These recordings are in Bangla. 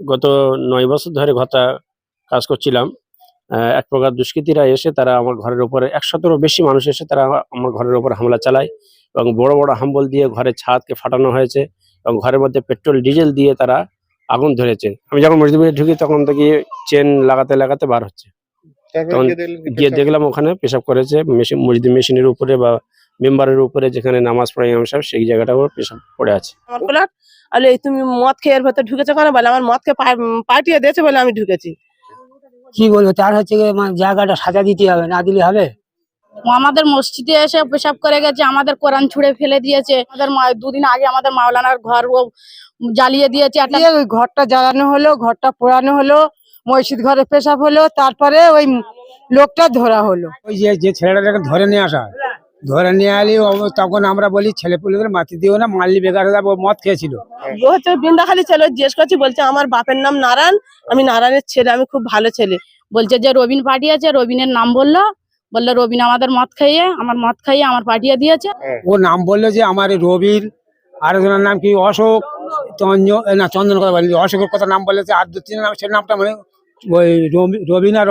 গত নয় বছর ধরে ঘটা কাজ করছিলাম। এক প্রকার দুষ্কৃতীরা এসে তারা আমার ঘরের উপরে একশতেরও বেশি মানুষ এসে তারা আমার ঘরের উপর হামলা চালায় এবং বড় বড় হাম্বল দিয়ে ঘরের ছাদকে ফাটানো হয়েছে এবং ঘরের মধ্যে পেট্রোল ডিজেল দিয়ে তারা আগুন ধরেছে। আমি যখন মসজিদে ঢুকি তখন থেকে চেন লাগাতে লাগাতে বার হচ্ছে। তখন গিয়ে? দেখলাম ওখানে পেশাব করেছে মেশিন মসজিদ মেশিনের উপরে বা মেম্বারের উপরে যেখানে নামাজ পড়ে ইমাম সাহেব সেই জায়গাটা জায়গাটাও পেশাব পড়ে আছে। আলে তুমি মদ খেয়ে এর ভেতর ঢুকেছো কেন? বলে আমার মদকে পাঠিয়ে দিয়েছে বলে আমি ঢুকেছি। কি বলব? তার হচ্ছে মানে জায়গাটা সাজা দিতে হবে না দিলে হবে? আমাদের মসজিদে এসে পেশাব করে গেছে আমাদের কোরআন ছুঁড়ে ফেলে দিয়েছে। আমাদের মা- দুদিন আগে আমাদের মাওলানার ঘর ও জ্বালিয়ে দিয়েছে। ঘরটা জ্বালানো হলো ঘরটা পোড়ানো হলো মসজিদ ঘরে পেশাব হলো তারপরে ওই লোকটা ধরা হলো। ওই যে যে ছেলেটাকে ধরে নিয়ে আসা হয়, ধরে নিয়ে আলি ও- তখন আমরা বলি ছেলে পুলিদের মাতি দিও না মারলি বেকার হয়ে ও মদ খেয়েছিল। ও হচ্ছে বৃন্দাখালি ছেলে জিজ্ঞেস করছি বলছে আমার বাপের নাম নারায়ণ আমি নারায়ণের ছেলে আমি খুব ভালো ছেলে। বলছে যে রবিন পাঠিয়েছে রবিনের নাম বলল বলল রবিন আমাদের মদ খাইয়ে আমার মদ খাইয়ে আমার পাঠিয়ে দিয়েছে। ও নাম বলল যে আমার এই রবির আর একজনের নাম কি অশোক চঞ্জন না চন্দন কথা বলি অশোকের কথা নাম বলেছে আর দু তিন নাম সে নামটা মানে ওই রবি- রবিন আর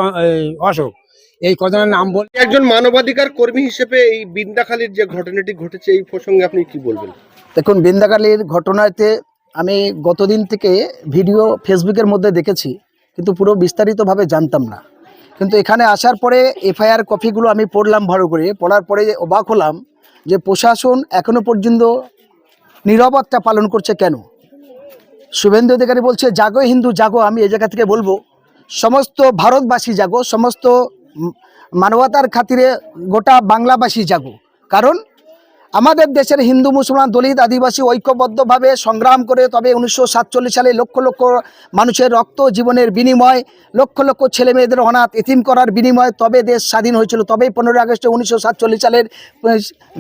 অশোক। এই কজনের নাম বল একজন মানবাধিকার কর্মী হিসেবে এই বিন্দাখালীর যে ঘটনাটি ঘটেছে এই প্রসঙ্গে আপনি কি বলবেন? দেখুন বিন্দাকালীর ঘটনাতে আমি গতদিন থেকে ভিডিও ফেসবুকের মধ্যে দেখেছি কিন্তু পুরো বিস্তারিতভাবে জানতাম না। কিন্তু এখানে আসার পরে এফআইআর কপিগুলো আমি পড়লাম ভালো করে পড়ার পরে অবাক হলাম যে প্রশাসন এখনও পর্যন্ত নীরবতা পালন করছে কেন? শুভেন্দু অধিকারী বলছে জাগো হিন্দু জাগো আমি এই জায়গা থেকে বলব সমস্ত ভারতবাসী জাগো সমস্ত মানবতার খাতিরে গোটা বাংলাবাসী জাগো। কারণ আমাদের দেশের হিন্দু, মুসলমান, দলিত, আদিবাসী ঐক্যবদ্ধভাবে সংগ্রাম করে তবে উনিশশো সাতচল্লিশ সালে লক্ষ লক্ষ মানুষের রক্ত জীবনের বিনিময়, লক্ষ লক্ষ ছেলে মেয়েদের অনাথ এতিম করার বিনিময়ে তবে দেশ স্বাধীন হয়েছিল। তবেই পনেরোই আগস্টে উনিশশো সাতচল্লিশ সালের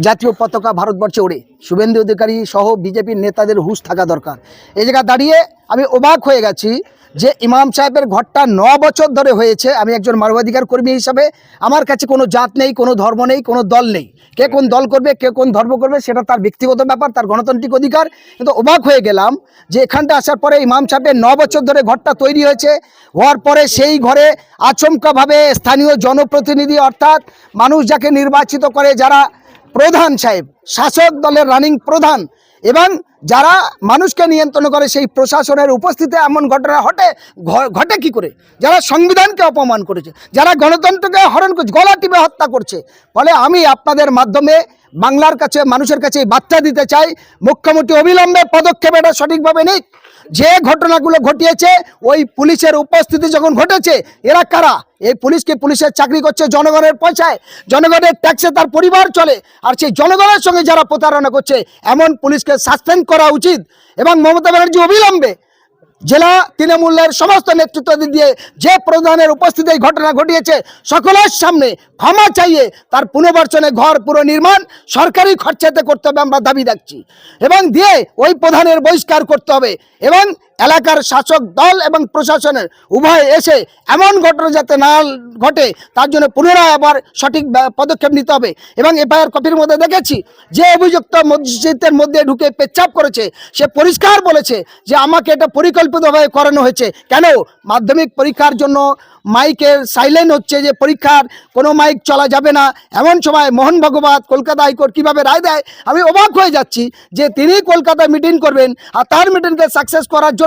জাতীয় পতাকা ভারতবর্ষে ওড়ে। শুভেন্দু অধিকারী সহ বিজেপির নেতাদের হুশ থাকা দরকার। এই জায়গা দাঁড়িয়ে আমি অবাক হয়ে গেছি যে ইমাম সাহেবের ঘরটা ন বছর ধরে হয়েছে, আমি একজন মানবাধিকার কর্মী হিসাবে, আমার কাছে কোনো জাত নেই, কোনো ধর্ম নেই, কোনো দল নেই। কে কোন দল করবে, কে কোন ধর্ম করবে, সেটা তার ব্যক্তিগত ব্যাপার, তার গণতান্ত্রিক অধিকার। কিন্তু অবাক হয়ে গেলাম যে এখানটা আসার পরে ইমাম সাহেবের ন বছর ধরে ঘরটা তৈরি হয়েছে। হওয়ার পরে সেই ঘরে আচমকাভাবে স্থানীয় জনপ্রতিনিধি, অর্থাৎ মানুষ যাকে নির্বাচিত করে যারা প্রধান সাহেব, শাসক দলের রানিং প্রধান, এবং যারা মানুষকে নিয়ন্ত্রণ করে সেই প্রশাসনের উপস্থিতিতে এমন ঘটনা ঘটে ঘটে কি করে? যারা সংবিধানকে অপমান করেছে, যারা গণতন্ত্রকে হরণ করছে, গলা টিপে হত্যা করছে। ফলে আমি আপনাদের মাধ্যমে বাংলার কাছে, মানুষের কাছে বার্তা দিতে চাই, মুখ্যমন্ত্রী অবিলম্বে পদক্ষেপ এটা সঠিকভাবে নিক। যে ঘটনাগুলো ঘটিয়েছে, ওই পুলিশের উপস্থিতি যখন ঘটেছে, এরা কারা? এই পুলিশকে পুলিশের চাকরি করছে জনগণের পয়সায়। জনগণের ট্যাক্সে তার পরিবার চলে, আর সেই জনগণের সঙ্গে যারা প্রতারণা করছে, এমন পুলিশকে সাসপেন্ড করা উচিত এবং মমতা ব্যানার্জি অবিলম্বে জেলা তৃণমূলের সমস্ত নেতৃত্ব দিয়ে যে প্রধানের উপস্থিতি এই ঘটনা ঘটিয়েছে, সকলের সামনে ক্ষমা চাইয়ে তার পুনর্বাসনে ঘর পুনর্নির্মাণ সরকারি খরচাতে করতে হবে আমরা দাবি রাখছি। এবং দিয়ে ওই প্রধানের বহিষ্কার করতে হবে এবং এলাকার শাসক দল এবং প্রশাসনের উভয় এসে এমন ঘটনা যাতে না ঘটে, তার জন্য পুনরায় আবার সঠিক পদক্ষেপ নিতে হবে। এবং এফআইআর কপির মধ্যে দেখেছি যে অভিযুক্ত মসজিদের মধ্যে ঢুকে পেচ্ছাপ করেছে। সে পরিষ্কার বলেছে যে আমাকে এটা পরিকল্পিতভাবে করানো হয়েছে। কেন? মাধ্যমিক পরীক্ষার জন্য মাইকের সাইলেন্ট হচ্ছে যে পরীক্ষার কোনো মাইক চলা যাবে না। এমন সময় মোহন ভগবত কলকাতা হাইকোর্ট কীভাবে রায় দেয়? আমি অবাক হয়ে যাচ্ছি যে তিনি কলকাতায় মিটিং করবেন আর তার মিটিংকে সাকসেস করার জন্য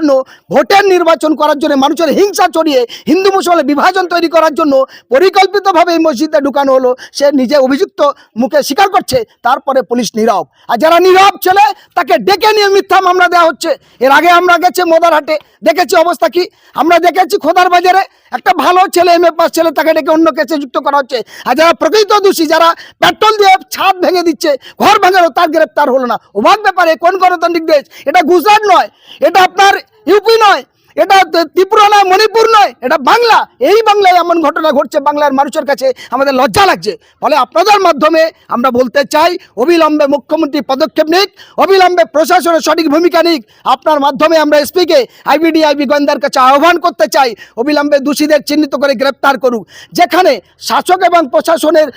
ভোটের নির্বাচন করার জন্য মানুষের হিংসা ছড়িয়ে, হিন্দু মুসলমানের বিভাজন তৈরি করার জন্য পরিকল্পিতভাবে এই মসজিদে ঢুকানো হলো। সে নিজে অভিযুক্ত মুখে স্বীকার করছে, তারপরে পুলিশ নীরব। আর যারা নীরব ছেলে, তাকে ডেকে নিয়ে মিথ্যা মামলা দেওয়া হচ্ছে। এর আগে আমরা গেছি মোদারহাটে। দেখেছি অবস্থা কি? আমরা দেখেছি খোদার বাজারে একটা ভালো ছেলে, এম এ পাস ছেলে, তাকে ডেকে অন্য কেসে যুক্ত করা হচ্ছে। আর যারা প্রকৃত দোষী, যারা পেট্রোল দিয়ে ছাদ ভেঙে দিচ্ছে, ঘর ভাঙানো তার গ্রেপ্তার হলো না। অবাক ব্যাপারে কোন গণতান্ত্রিক দেশ? এটা গুজরাট নয়। এটা আপনার ইউপি নয় এটা ত্রিপুরা নয়, মণিপুর নয়, এটা বাংলা। এই বাংলায় এমন ঘটনা ঘটছে বাংলার মানুষের কাছে আমাদের লজ্জা লাগছে। ফলে আপনাদের মাধ্যমে আমরা বলতে চাই, অবিলম্বে মুখ্যমন্ত্রী পদক্ষেপ নিক, অবিলম্বে প্রশাসনের সঠিক ভূমিকা নিক। আপনার মাধ্যমে আমরা এসপিকে, আইবিডি, আইবি গোয়েন্দার কাছে আহ্বান করতে চাই, অবিলম্বে দোষীদের চিহ্নিত করে গ্রেপ্তার করুক। যেখানে শাসক এবং প্রশাসনের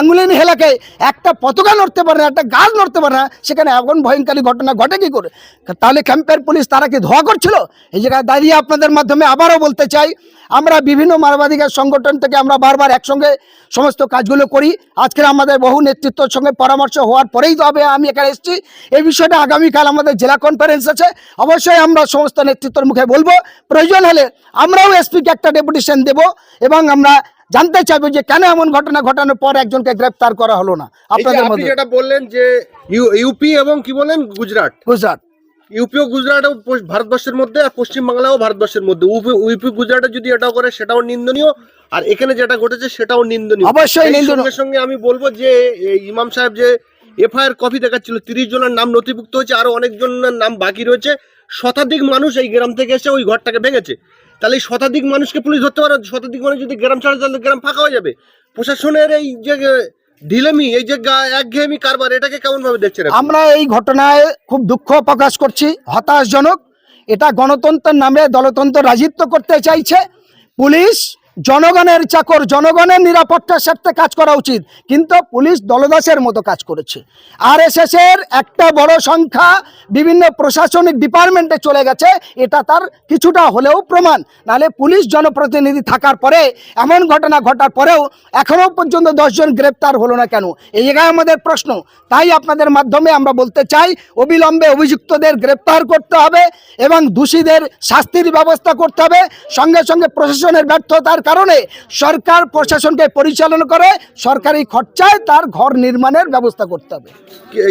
আঙুলিন হেলাকে একটা পতাকা নড়তে পারে না, একটা গাছ নড়তে পারে না, সেখানে এমন ভয়ঙ্করী ঘটনা ঘটে কি করে? তাহলে ক্যাম্পের পুলিশ তারা কি ধোয়া করছিল? এই জায়গায় দাঁড়িয়ে আপনাদের মাধ্যমে আবারও বলতে চাই আমরা বিভিন্ন মানবাধিকার সংগঠন থেকে আমরা বারবার একসঙ্গে সমস্ত কাজগুলো করি। আজকের আমাদের বহু নেতৃত্বের সঙ্গে পরামর্শ হওয়ার পরেই তো হবে আমি এখানে এসেছি। এই বিষয়টা আগামীকাল আমাদের জেলা কনফারেন্স আছে। অবশ্যই আমরা সমস্ত নেতৃত্বের মুখে বলব। প্রয়োজন হলে আমরাও এসপিকে একটা ডেপুটেশন দেব এবং আমরা জানতে চাইব যে কেন এমন ঘটনা ঘটানোর পর একজনকে গ্রেপ্তার করা হলো না। আপনাদের মধ্যে যেটা বললেন যে ইউপি এবং কি বলেন? গুজরাট। গুজরাট। ইউপি ও গুজরাটও ভারতবর্ষের মধ্যে আর পশ্চিমবাংলাও ভারতবর্ষের মধ্যে। ইউপি- গুজরাটে যদি এটাও করে সেটাও নিন্দনীয়। আর এখানে যেটা ঘটেছে সেটাও নিন্দনীয়। অবশ্যই নিন্দনীয়। সঙ্গে সঙ্গে আমি বলব যে ইমাম সাহেব যে এফআইআর কপি দেখাচ্ছিল তিরিশ জনের নাম নথিভুক্ত হয়েছে আরও অনেকজনের নাম বাকি রয়েছে। শতাধিক মানুষ এই গ্রাম থেকে এসে ওই ঘরটাকে ভেঙেছে। তাহলে এই শতাধিক মানুষকে পুলিশ ধরতে পারে? শতাধিক মানুষ যদি গ্রাম ছাড়ে তাহলে গ্রাম ফাঁকা হয়ে যাবে। প্রশাসনের এই যে এই যে একঘেয়েমি কারবার, এটাকে আমরা এই ঘটনায় খুব দুঃখ প্রকাশ করছি, হতাশজনক। এটা গণতন্ত্রের নামে দলতন্ত্র রাজিত্ব করতে চাইছে, পুলিশ জনগণের চাকর, জনগণের নিরাপত্তার স্বার্থে কাজ করা উচিত। কিন্তু পুলিশ দলদাসের মতো কাজ করেছে। আর এর একটা বড় সংখ্যা বিভিন্ন প্রশাসনিক ডিপার্টমেন্টে চলে গেছে। এটা তার কিছুটা হলেও প্রমাণ। নাহলে পুলিশ জনপ্রতিনিধি থাকার পরে, এমন ঘটনা ঘটার পরেও এখনও পর্যন্ত দশজন গ্রেপ্তার হলো না কেন? এই জায়গায় আমাদের প্রশ্ন। তাই আপনাদের মাধ্যমে আমরা বলতে চাই, অবিলম্বে অভিযুক্তদের গ্রেপ্তার করতে হবে এবং দোষীদের শাস্তির ব্যবস্থা করতে হবে। সঙ্গে সঙ্গে প্রশাসনের ব্যর্থতার কারণে সরকার প্রশাসনকে পরিচালনা করে সরকারি খরচায় তার ঘর নির্মাণের ব্যবস্থা করতে হবে।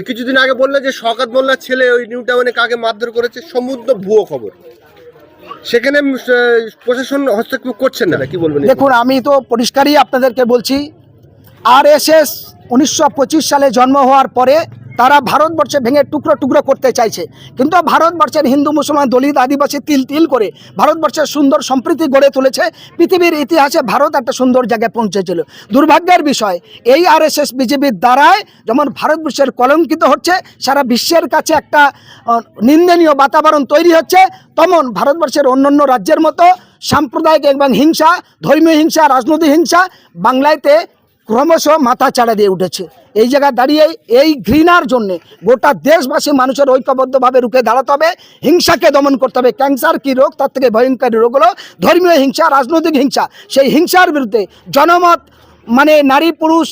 কিছুদিন আগে বললে যে শকাত মোল্লার ছেলে ওই নিউ টাউনে কাকে মারধর করেছে সমুদ্র ভুয়ো খবর। সেখানে প্রশাসন হস্তক্ষেপ করছেন না? কি বলবেন দেখুন আমি তো পরিষ্কারই আপনাদেরকে বলছি আর এস এস উনিশশো পঁচিশ সালে জন্ম হওয়ার পরে তারা ভারতবর্ষে ভেঙে টুকরো টুকরো করতে চাইছে। কিন্তু ভারতবর্ষের হিন্দু, মুসলমান, দলিত, আদিবাসী তিল তিল করে ভারতবর্ষের সুন্দর সম্প্রীতি গড়ে তুলেছে। পৃথিবীর ইতিহাসে ভারত একটা সুন্দর জায়গায় পৌঁছেছিল। দুর্ভাগ্যের বিষয়, এই আর এস এস বিজেপির দ্বারায় যেমন ভারতবর্ষের কলঙ্কিত হচ্ছে, সারা বিশ্বের কাছে একটা নিন্দনীয় বাতাবরণ তৈরি হচ্ছে, তেমন ভারতবর্ষের অন্যান্য রাজ্যের মতো সাম্প্রদায়িক এবং হিংসা, ধর্মীয় হিংসা, রাজনৈতিক হিংসা, বাংলাতে ক্রমশ মাথা চাড়া দিয়ে উঠেছে। এই জায়গায় দাঁড়িয়ে এই ঘৃণার জন্যে গোটা দেশবাসী মানুষের ঐক্যবদ্ধভাবে রুখে দাঁড়াতে হবে, হিংসাকে দমন করতে হবে। ক্যান্সার কী রোগ? তার থেকে ভয়ঙ্কর রোগ হলো ধর্মীয় হিংসা, রাজনৈতিক হিংসা। সেই হিংসার বিরুদ্ধে জনমত মানে নারী, পুরুষ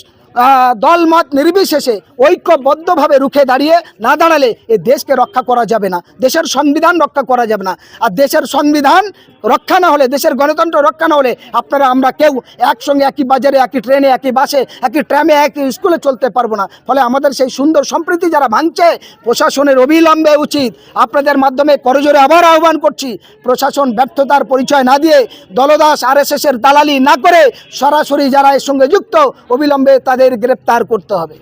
দলমত নির্বিশেষে ঐক্যবদ্ধভাবে রুখে দাঁড়িয়ে না দাঁড়ালে এই দেশকে রক্ষা করা যাবে না, দেশের সংবিধান রক্ষা করা যাবে না। আর দেশের সংবিধান রক্ষা না হলে, দেশের গণতন্ত্র রক্ষা না হলে আপনারা, আমরা কেউ একসঙ্গে, একই বাজারে, একই ট্রেনে, একই বাসে, একই ট্রামে, একই স্কুলে চলতে পারব না। ফলে আমাদের সেই সুন্দর সম্প্রীতি যারা ভাঙছে, প্রশাসনের অবিলম্বে উচিত আপনাদের মাধ্যমে করজোরে আবার আহ্বান করছি, প্রশাসন ব্যর্থতার পরিচয় না দিয়ে দলদাস আর এর দালালি না করে সরাসরি যারা এর সঙ্গে যুক্ত, অবিলম্বে তাদের গ্রেপ্তার করতে হবে।